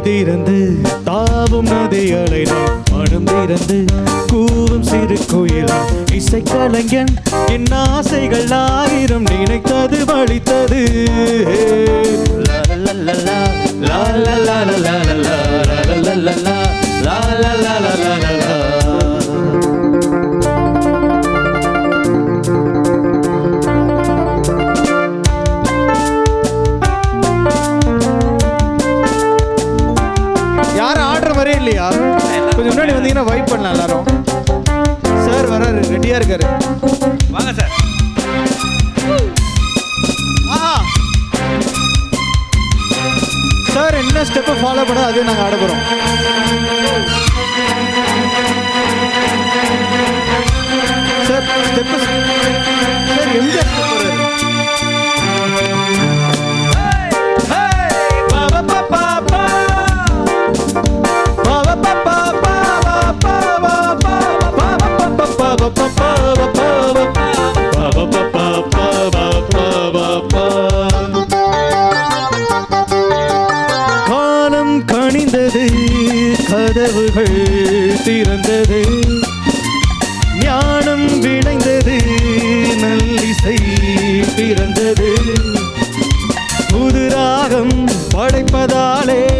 திறந்து தாவும் நதி அலைதான். மனம் திறந்து கூவும் சிறு கோயிலாம் இசை கலைஞன் என் ஆசைகள் ஆயிரம் நினைத்தது வழித்தது. லா லா லா லா லா லா லா, லா இல்லையா? கொஞ்சம் முன்னாடி வந்தீங்கன்னா வைப் பண்ணலாம் எல்லாரும். சார் வராரு ரெடியா இருக்காரு. வாங்க சார் சார் என்ன ஸ்டெப்பை ஃபாலோ பண்ண அதே நாங்கள் ஆட போகிறோம் சார் ஸ்டெப்பு சார் எம்ஜிஆர் கதவுகள் திறந்தது. ஞானம் விளைந்தது. நல்லிசை பிறந்தது. புது ராகம் படைப்பதாலே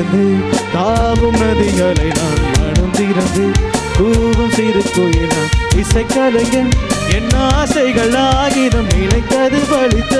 திறந்து தாவும் நதிகளை நான் மனம் திறந்து கூவும் சிறு கோயிலான். இசைக்கலைஞன் என் ஆசைகள் ஆகிதம் நினைத்தது வலித்தது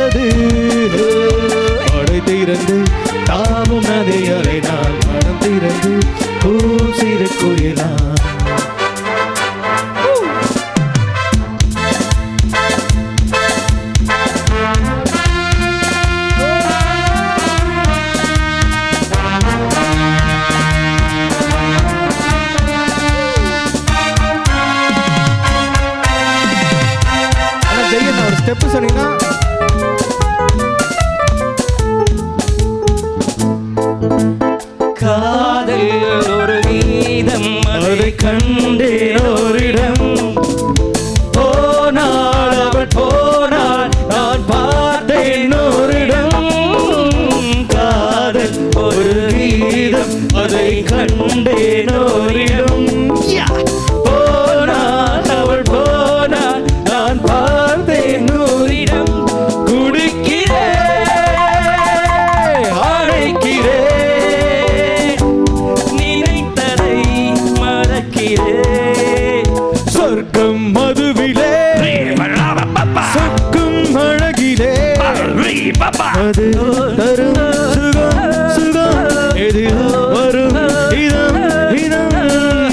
சுகம் எது வரும் இதம் இதம்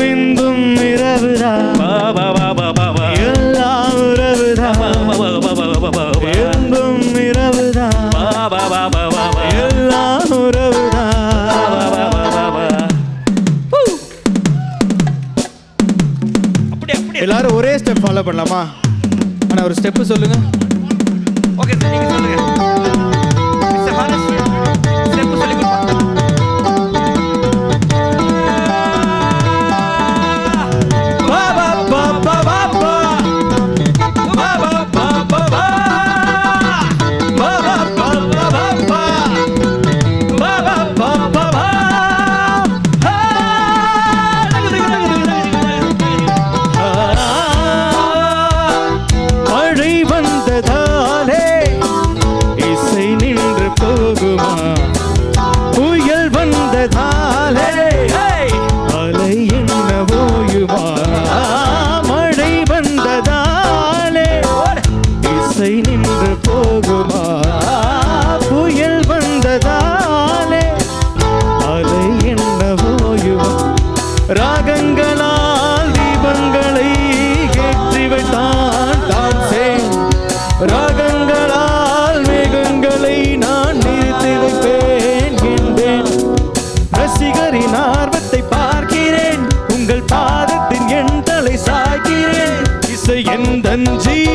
இன்பும் இரவுதான் எல்லாம் உறவுதான் இன்பும் இரவுதான் எல்லாம் அப்படி எல்லாரும் ஒரே ஸ்டெப் ஃபாலோ பண்ணலாமா? ஆனா ஒரு ஸ்டெப்பு சொல்லுங்க. ஓகே சார் நீங்க சொல்லுங்க. ரசிகரின் ஆர்வத்தை பார்க்கிறேன். உங்கள் பாதத்தின் என் தலை சாய்கிறேன் இசை எந்த ஜீவன்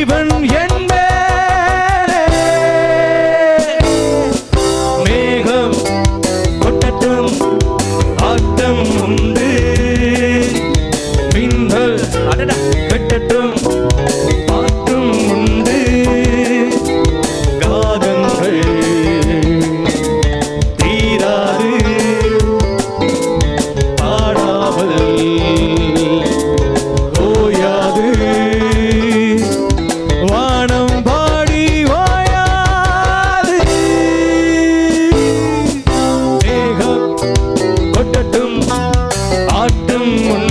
ஆட்டம் உண்டு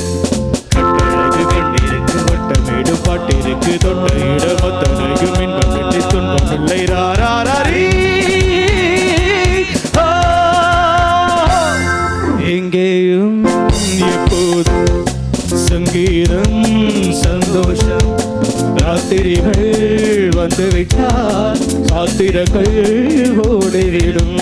வட்டமேடு பாட்டிருக்கு தொட்ட இடம் இன்பம் இல்லை துன்பம் இல்லை ராராரி எங்கேயும் எப்போதும் சங்கீதம் சந்தோஷம். ராத்திரிகள் வந்துவிட்டால் சாத்திரங்கள் ஓடிவிடும்.